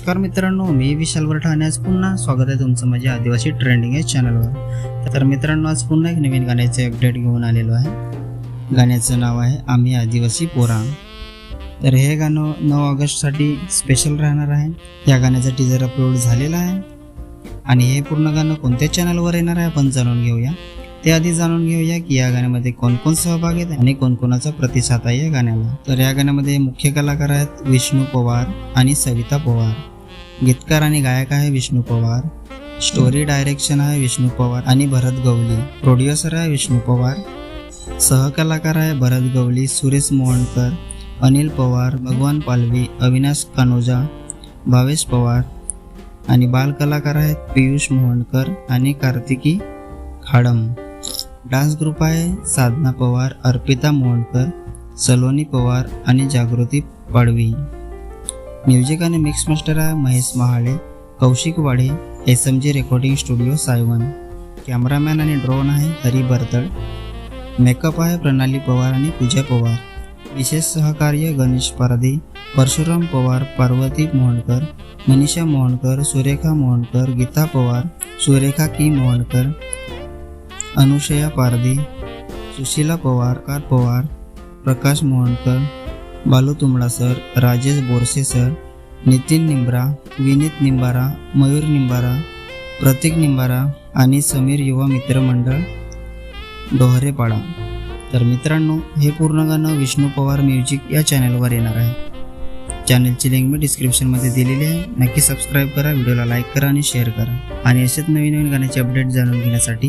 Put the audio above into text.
नमस्कार मित्रांनो मी विशाल वरठाणे. आज पुन्हा स्वागत आहे तुमचं माझ्या आदिवासी ट्रेंडिंग या चॅनलवर तर मित्रांनो आज पुन्हा एक नवीन गाण्याचे अपडेट घेऊन आलेलो आहे. गाण्याचं नाव आहे आम्ही आदिवासी पोरा तर हे गाणं नऊ ऑगस्टसाठी स्पेशल राहणार आहे. या गाण्याचा टीजर अपलोड झालेला आहे. आणि हे पूर्ण गाणं कोणत्या चॅनलवर येणार आहे आपण जाणून घेऊया. ते आधी जाणून घेऊया की या गाण्यामध्ये कोण कोण सहभाग आहेत आणि कोणकोणाचा प्रतिसाद आहे या गाण्याला. तर या गाण्यामध्ये मुख्य कलाकार आहेत विष्णू पवार आणि सविता पवार. गीतकार आणि गायक आहे विष्णू पवार. स्टोरी डायरेक्शन आहे विष्णू पवार आणि भरत गवली. प्रोड्युसर आहे विष्णू पवार. सहकलाकार आहे भरत गवली सुरेश मोहनकर अनिल पवार भगवान पालवी अविनाश कानोजा भावेश पवार आणि बालकलाकार आहेत पियुष मोहनकर आणि कार्तिकी खाडम. डान्स ग्रुप आहे साधना पवार अर्पिता मोहनकर सलोनी पवार आणि जागृती पाडवी. म्युझिक आणि मिक्स मास्टर आहे Mahesh Mahale Kaushik Wade S M G recording studio Saivan. Cameraman आणि ड्रोन आहे हरी बर्तळ. मेकअप आहे प्रणाली पवार आणि पूजा पवार. विशेष सहकार्य गणेश पारधी परशुराम पवार पार्वती मोहनकर मनीषा मोहनकर सुरेखा मोहनकर गीता पवार सुरेखा की मोहनकर अनुषया पारधी सुशीला पवार कार पवार प्रकाश मोहनकर बालू तुमडा सर राजेश बोरसे सर नितीन निंबरा विनीत निंबारा मयूर निंबारा प्रतीक निंबारा आणि समीर युवा मित्र मंडळ डोहरेपाडा. तर मित्रांनो हे पूर्ण गाणं विष्णू पवार म्युझिक या चॅनलवर येणार आहे. चॅनलची लिंक मी डिस्क्रिप्शनमध्ये दिलेली आहे. नक्की सबस्क्राईब करा व्हिडिओला लाईक करा आणि शेअर करा. आणि असेच नवीन नवीन गाण्याचे अपडेट जाणून घेण्यासाठी